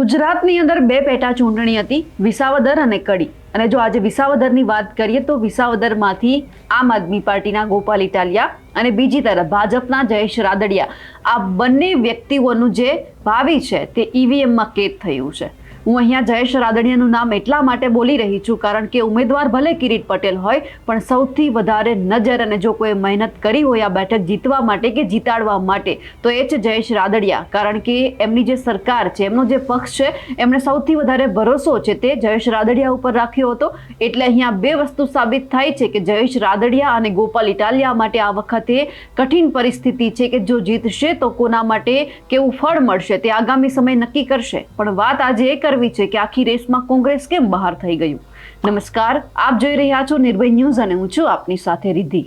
ગુજરાતની અંદર બે પેટા ચૂંટણી હતી, વિસાવદર અને કડી. અને જો આજે વિસાવદરની વાત કરીએ તો વિસાવદરમાંથી આમ આદમી પાર્ટીના ગોપાલ ઇટાલિયા અને બીજી તરફ ભાજપના જયેશ રાદડિયા. આ બંને વ્યક્તિઓનું જે ભાવિ છે તે ઈવીએમમાં કેદ થયું છે. હું અહીંયા જયેશ રાદડિયાનું નામ એટલા માટે બોલી રહી છું કારણ કે ઉમેદવાર ભલે કિરીટ પટેલ હોય, પણ સૌથી વધારે નજર અને જો કોઈ મહેનત કરી હોય આ બેઠક જીતવા માટે કે જીતાડવા માટે, તો એ છે જયેશ રાદડિયા. કારણ કે એમની જે સરકાર છે, એમનો જે પક્ષ છે, એમણે સૌથી વધારે ભરોસો છે તે જયેશ રાદડિયા ઉપર રાખ્યો હતો. એટલે અહીંયા બે વસ્તુ સાબિત થાય છે કે જયેશ રાદડિયા અને ગોપાલ ઇટાલિયા માટે આ વખતે કઠિન પરિસ્થિતિ છે કે જો જીતશે તો કોના માટે કેવું ફળ મળશે તે આગામી સમય નક્કી કરશે. પણ વાત આજે એ કરવી છે કે આખી રેસમાં કોંગ્રેસ કેમ બહાર થઈ ગયું? નમસ્કાર, આપ જોઈ રહ્યા છો નિર્ભય ન્યૂઝ અને હું છું આપની સાથે રિદ્ધિ.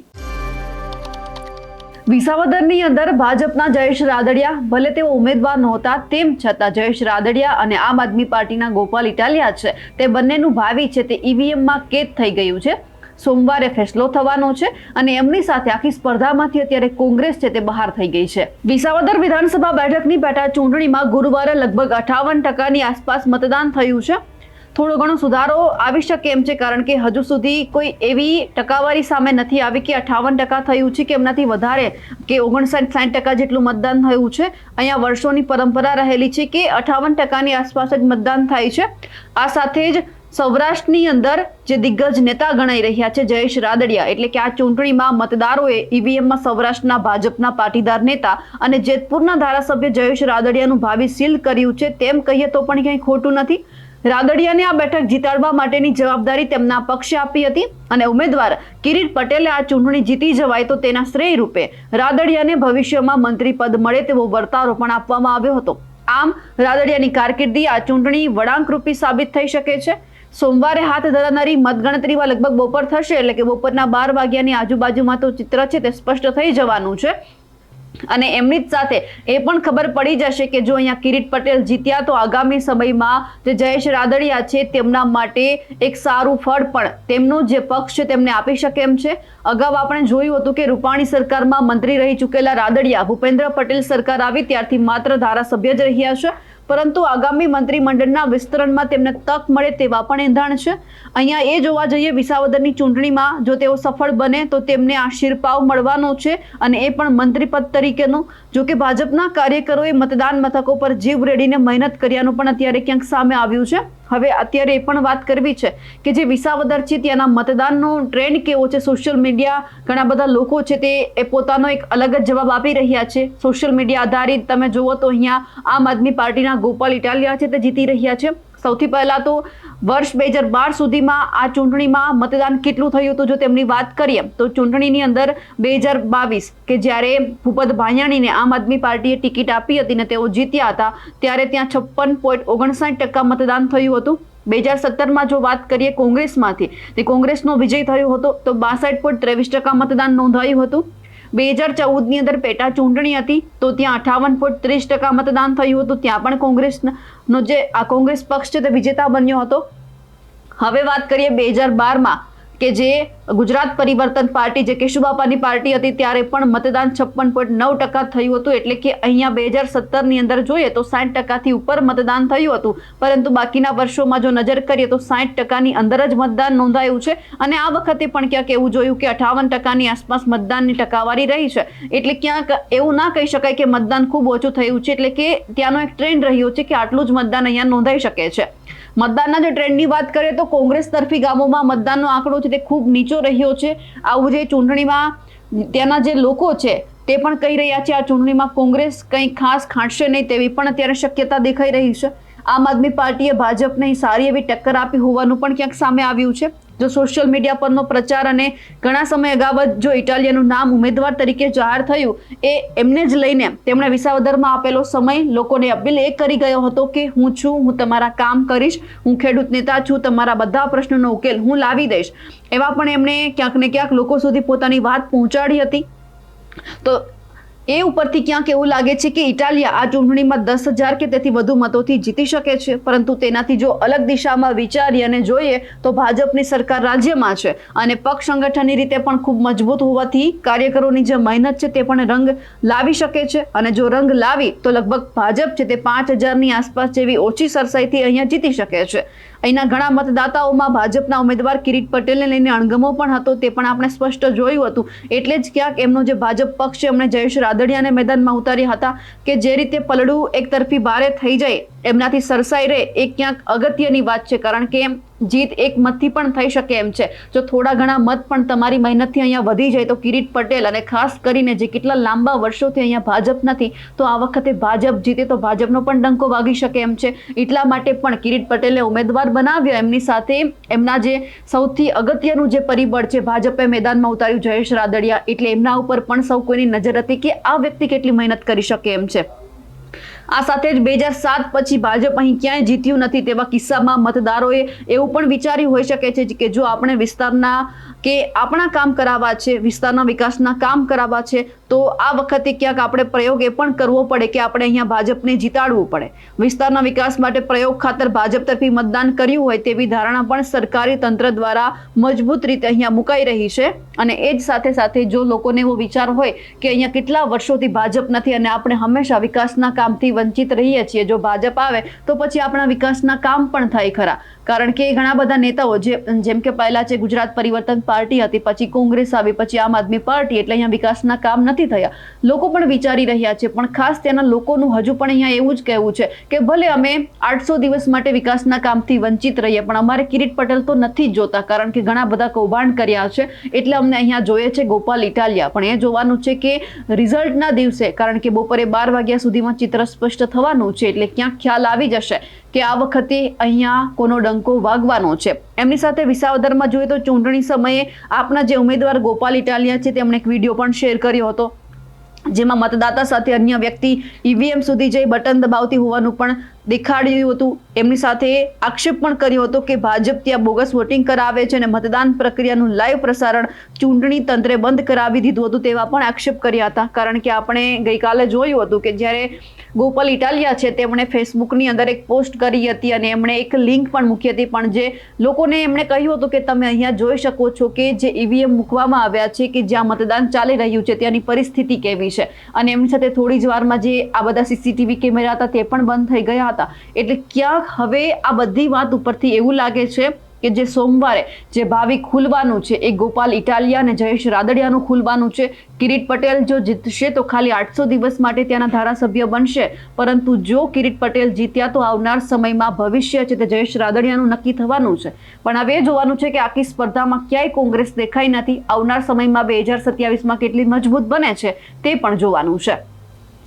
વિસાવદરની અંદર ભાજપના જયેશ રાદડિયા, ભલે તેઓ ઉમેદવાર નહોતા, તેમ છતાં જયેશ રાદડિયા અને આમ આદમી પાર્ટીના ગોપાલ ઇટાલિયા છે, તે બંનેનું ભાવિ છે, તે ઈવીએમમાં કેદ થઈ ગયું છે. સોમવારે ફેસલો થવાનો છે અને એમની સાથે આખી સ્પર્ધામાંથી અત્યારે કોંગ્રેસ છે તે બહાર થઈ ગઈ છે. વિસાવદર વિધાનસભા બેઠકની પેટા ચૂંટણીમાં ગુરુવારે લગભગ અઠાવન ટકાની આસપાસ મતદાન થયું છે. થોડો ઘણો સુધારો આવી શકે એમ છે કારણ કે હજુ સુધી કોઈ એવી ટકાવારી સામે નથી આવી કે અઠાવન ટકા થયું છે કે એમનાથી વધારે કે ઓગણસાઠ, સાઠ ટકા જેટલું મતદાન થયું છે. અહીંયા વર્ષોની પરંપરા રહેલી છે કે અઠાવન ટકાની આસપાસ જ મતદાન થાય છે. આ સાથે જ સૌરાષ્ટ્રની અંદર જે દિગ્ગજ નેતા ગણાઈ રહ્યા છે, જયેશ રાદડિયા. એટલે કે આ ચૂંટણીમાં મતદારોએ ઈવીએમમાં સૌરાષ્ટ્રના ભાજપના પાટીદાર નેતા અને જેતપુરના ધારાસભ્ય જયેશ રાદડિયાનું ભાવિ સીલ કર્યું છે. તેમ કહીએ તો પણ ક્યાંય ખોટું નથી. રાદડિયાને આ બેઠક જીતાડવા માટેની જવાબદારી તેમના પક્ષે આપી હતી અને ઉમેદવાર કિરીટ પટેલે આ ચૂંટણી જીતી જવાય તો તેના શ્રેય રૂપે રાદડિયાને ભવિષ્યમાં મંત્રી પદ મળે તેવો વર્તારો પણ આપવામાં આવ્યો હતો. આમ, રાદડિયાની કારકિર્દી આ ચૂંટણી વળાંકરૂપી સાબિત થઈ શકે છે. સોમવારે હાથ ધરાનારી મતગણતરીમાં લગભગ બપોર થશે એટલે કે બપોરના બાર વાગ્યાની આજુબાજુમાં તો ચિત્ર છે તે સ્પષ્ટ થઈ જવાનું છે. અને એમની જ સાથે એ પણ ખબર પડી જશે કે જો અહીંયા કિરીટ પટેલ જીત્યા તો આગામી સમયમાં જે જયેશ રાદડિયા છે તેમના માટે એક સારું ફળ પણ તેમનો જે પક્ષ છે તેમને આપી શકે એમ છે. અગાઉ આપણે જોયું હતું કે રૂપાણી સરકારમાં મંત્રી રહી ચૂકેલા રાદડિયા, ભૂપેન્દ્ર પટેલ સરકાર આવી ત્યારથી માત્ર ધારાસભ્ય જ રહ્યા છે. પરંતુ આગામી મંત્રીમંડળના વિસ્તરણમાં તેમને તક મળે તેવા પણ એંધાણ છે. અહીંયા એ જોવા જઈએ, વિસાવદરની ચૂંટણીમાં જો તેઓ સફળ બને, તો તેમને આ શિરપાવ મળવાનો છે અને એ પણ મંત્રીપદ તરીકેનું. જો કે ભાજપના કાર્યકરોએ મતદાન મથકો પર જીવ રેડીને મહેનત કર્યાનું પણ અત્યારે ક્યાંક સામે આવ્યું છે. હવે અત્યારે એ પણ વાત કરવી છે કે જે વિસાવદર છે ત્યાંના મતદાનનો ટ્રેન્ડ કેવો છે? સોશિયલ મીડિયા ઘણા બધા લોકો છે તે એ પોતાનો એક અલગ જ જવાબ આપી રહ્યા છે. સોશિયલ મીડિયા આધારિત તમે જુઓ તો અહીંયા આમ આદમી પાર્ટીના ગોપાલ ઇટાલિયા છે તે જીતી રહ્યા છે. સૌથી પહેલા તો વર્ષ બે હજાર બાર સુધીમાં આ ચૂંટણીમાં મતદાન કેટલું થયું હતું જો તેમની વાત કરીએ, તો ચૂંટણીની અંદર બે હજાર બાવીસ કે જ્યારે ભૂપત ભાયાણીને આમ આદમી પાર્ટીએ ટિકિટ આપી હતી ને તેઓ જીત્યા હતા, ત્યારે ત્યાં છપ્પન પોઈન્ટ ઓગણસાઠ ટકા મતદાન થયું હતું. બે હજાર સત્તરમાં જો વાત કરીએ કોંગ્રેસમાંથી, તે કોંગ્રેસનો વિજય થયો હતો તો બાસઠ પોઈન્ટ ત્રેવીસ ટકા મતદાન નોંધાયું હતું. બે હજાર ચૌદની અંદર પેટા ચૂંટણી હતી, તો ત્યાં અઠાવન પોઈન્ટ ત્રીસ ટકા મતદાન થયું હતું. ત્યાં પણ કોંગ્રેસનો જે, આ કોંગ્રેસ પક્ષ છે તે વિજેતા બન્યો હતો. હવે વાત કરીએ બે હજાર બારમાં કે જે ગુજરાત પરિવર્તન પાર્ટી જે કેશુબાપાની પાર્ટી હતી ત્યારે પણ મતદાન છપ્પન પોઈન્ટ નવ ટકા થયું હતું. એટલે કે અહીંયા બે હજાર સત્તરની અંદર જોઈએ તો સાઠ ટકાથી ઉપર મતદાન થયું હતું. પરંતુ બાકીના વર્ષોમાં જો નજર કરીએ તો સાઠ ટકાની અંદર જ મતદાન નોંધાયું છે. અને આ વખતે પણ ક્યાંક એવું જોયું કે અઠાવન ટકાની આસપાસ મતદાનની ટકાવારી રહી છે. એટલે ક્યાંક એવું ના કહી શકાય કે મતદાન ખૂબ ઓછું થયું છે. એટલે કે ત્યાંનો એક ટ્રેન્ડ રહ્યો છે કે આટલું જ મતદાન અહીંયા નોંધાઈ શકે છે. મતદાનના જે ટ્રેન્ડની વાત કરીએ તો કોંગ્રેસ તરફી ગામોમાં મતદાનનો આંકડો છે તે ખૂબ નીચો રહ્યો છે. આવું જે ચૂંટણીમાં ત્યાંના જે લોકો છે તે પણ કહી રહ્યા છે, આ ચૂંટણીમાં કોંગ્રેસ કંઈ ખાસ ખાંટશે નહીં તેવી પણ અત્યારે શક્યતા દેખાઈ રહી છે. આમ આદમી પાર્ટીએ ભાજપને સારી એવી ટક્કર આપી હોવાનું પણ ક્યાંક સામે આવ્યું છે. જો સોશિયલ મીડિયા પરનો પ્રચાર અને ઘણા સમય અગાઉ જ જો ઇટાલિયાનું નામ ઉમેદવાર તરીકે જાહેર થયું, એ એમને જ લઈને તેમણે વિસાવદરમાં આપેલો સમય લોકોને અપીલ એ કરી ગયો હતો કે હું છું, હું તમારા કામ કરીશ, હું ખેડૂત નેતા છું, તમારા બધા પ્રશ્નોનો ઉકેલ હું લાવી દઈશ. એવા પણ એમણે ક્યાંક ને ક્યાંક લોકો સુધી પોતાની વાત પહોંચાડી હતી. તો એ ઉપરથી ક્યાંક એવું લાગે છે કે ઇટાલિયા આ ચૂંટણીમાં દસ હજાર કે તેથી વધુ મતોથી જીતી શકે છે. પરંતુ તેનાથી જો અલગ દિશામાં વિચારી અને જોઈએ તો ભાજપની સરકાર રાજ્યમાં છે અને પક્ષ સંગઠનની રીતે પણ ખૂબ મજબૂત હોવાથી કાર્યકરોની જે મહેનત છે તે પણ રંગ લાવી શકે છે. અને જો રંગ લાવી તો લગભગ ભાજપ છે તે પાંચ હજારની આસપાસ જેવી ઓછી સરસાઈથી અહીંયા જીતી શકે છે. અહીંના ઘણા મતદાતાઓમાં ભાજપના ઉમેદવાર કિરીટ પટેલને લઈને અણગમો પણ હતો, તે પણ આપણે સ્પષ્ટ જોયું હતું. એટલે જ ક્યાંક એમનો જે ભાજપ પક્ષ છે, એમણે જયેશ રાદડિયાને મેદાનમાં ઉતાર્યા હતા કે જે રીતે પલડું એક તરફી ભારે થઈ જાય, એમનાથી સરસાઈ રહે, એ ક્યાંક અગત્યની વાત છે. કારણ કે જીત એક મતથી પણ થઈ શકે એમ છે. જો થોડા ઘણા મત પણ તમારી મહેનતથી અહીંયા વધી જાય તો કિરીટ પટેલ અને ખાસ કરીને જે કેટલા લાંબા વર્ષોથી અહીંયા ભાજપ નથી, તો આ વખતે ભાજપ જીતે તો ભાજપનો પણ ડંકો વાગી શકે એમ છે. એટલા માટે પણ કિરીટ પટેલે ઉમેદવાર બનાવ્યો. એમની સાથે એમના જે સૌથી અગત્યનું જે પરિબળ છે, ભાજપે મેદાનમાં ઉતાર્યું જયેશ રાદડિયા, એટલે એમના ઉપર પણ સૌ કોઈની નજર હતી કે આ વ્યક્તિ કેટલી મહેનત કરી શકે એમ છે. આ સાથે જ બે હજાર સાત પછી ભાજપ અહીં ક્યાંય જીત્યું નથી તેવા કિસ્સામાં મતદારોએ એવું પણ વિચાર્યું હોઈ શકે છે કે જો આપણે વિસ્તારના કે આપણા કામ કરાવવા છે, વિસ્તારના વિકાસના કામ કરાવવા છે, તો આ વખતે ક્યાંક આપણે પ્રયોગ એ પણ કરવો પડે કે આપણે અહીંયા ભાજપને જીતાડવું પડે. વિસ્તારના વિકાસ માટે પ્રયોગ ખાતર ભાજપ તરફી મતદાન કર્યું હોય તેવી ધારણા પણ સરકારી તંત્ર દ્વારા મજબૂત રીતે અહીંયા મુકાઈ રહી છે. અને એ જ સાથે સાથે જો લોકોને એવો વિચાર હોય કે અહીંયા કેટલા વર્ષોથી ભાજપ નથી અને આપણે હંમેશા વિકાસના કામથી વંચિત રહીએ છીએ, જો ભાજપ આવે તો પછી આપણા વિકાસના કામ પણ થાય ખરા. કારણ કે ઘણા બધા નેતાઓ જે, જેમ કે પહેલા છે ગુજરાત પરિવર્તન પાર્ટી હતી, પછી કોંગ્રેસ આવી, પછી આમ આદમી પાર્ટી એટલે અહીંયા વિકાસના કામ નથી થયા. લોકો પણ વિચારી રહ્યા છે, પણ ખાસ ત્યાંના લોકોનું હજુ પણ અહીંયા એવું જ કહેવું છે કે ભલે અમે આઠસો દિવસ માટે વિકાસના કામથી વંચિત રહીએ, પણ અમારે કિરીટ પટેલ તો નથી જ જોતા, કારણ કે ઘણા બધા કૌભાંડ કર્યા છે. એટલે અમને અહીંયા જોઈએ છે ગોપાલ ઇટાલિયા. પણ એ જોવાનું છે કે રિઝલ્ટના દિવસે, કારણ કે બપોરે બાર વાગ્યા સુધીમાં ચિત્ર સ્પષ્ટ થવાનું છે, એટલે ક્યાંક ખ્યાલ આવી જશે કે આ વખતે અહીંયા કોનો ડંકો વાગવાનો છે. એમની સાથે વિસાવદરમાં જોઈએ તો ચૂંટણી સમયે આપના જે ઉમેદવાર ગોપાલ ઇટાલિયા છે, તેમણે એક વીડિયો પણ શેર કર્યો હતો, જેમાં મતદાતા સાથે અન્ય વ્યક્તિ ઈવીએમ સુધી જઈ બટન દબાવતી હોવાનું પણ દેખાડ્યું હતું. એમની સાથે આક્ષેપ પણ કર્યો હતો કે ભાજપ ત્યાં બોગસ વોટિંગ કરાવે છે અને મતદાન પ્રક્રિયાનું લાઈવ પ્રસારણ ચૂંટણી તંત્રે બંધ કરાવી દીધું હતું તેવા પણ આક્ષેપ કર્યા હતા. કારણ કે આપણે ગઈકાલે જોયું હતું કે જ્યારે ગોપાલ ઇટાલિયા છે, તેમણે ફેસબુકની અંદર એક પોસ્ટ કરી હતી અને એમણે એક લિંક પણ મૂકી હતી. પણ જે લોકોને એમણે કહ્યું હતું કે તમે અહીંયા જોઈ શકો છો કે જે ઈવીએમ મૂકવામાં આવ્યા છે કે જ્યાં મતદાન ચાલી રહ્યું છે, ત્યાંની પરિસ્થિતિ કેવી છે. અને એમની સાથે થોડી જ વારમાં જે આ બધા સીસીટીવી કેમેરા હતા તે પણ બંધ થઈ ગયા હતા એટલે ક્યાંક હવે આ બધી વાત ઉપરથી એવું લાગે છે કે જે સોમવારે જે ભાવિ ખુલવાનું છે, એ ગોપાલ ઇટાલિયા અને જયેશ રાદડિયાનું ખુલવાનું છે. કિરીટ પટેલ જો જીતશે તો ખાલી આઠસો દિવસ માટે ત્યાંના ધારાસભ્ય બનશે. પરંતુ જો કિરીટ પટેલ જીત્યા તો આવનાર સમયમાં ભવિષ્ય છે તે જયેશ રાદડિયાનું નક્કી થવાનું છે. પણ હવે જોવાનું છે કે આખી સ્પર્ધામાં ક્યાંય કોંગ્રેસ દેખાઈ નથી. આવનાર સમયમાં બે હજાર સત્યાવીસમાં કેટલી મજબૂત બને છે તે પણ જોવાનું છે.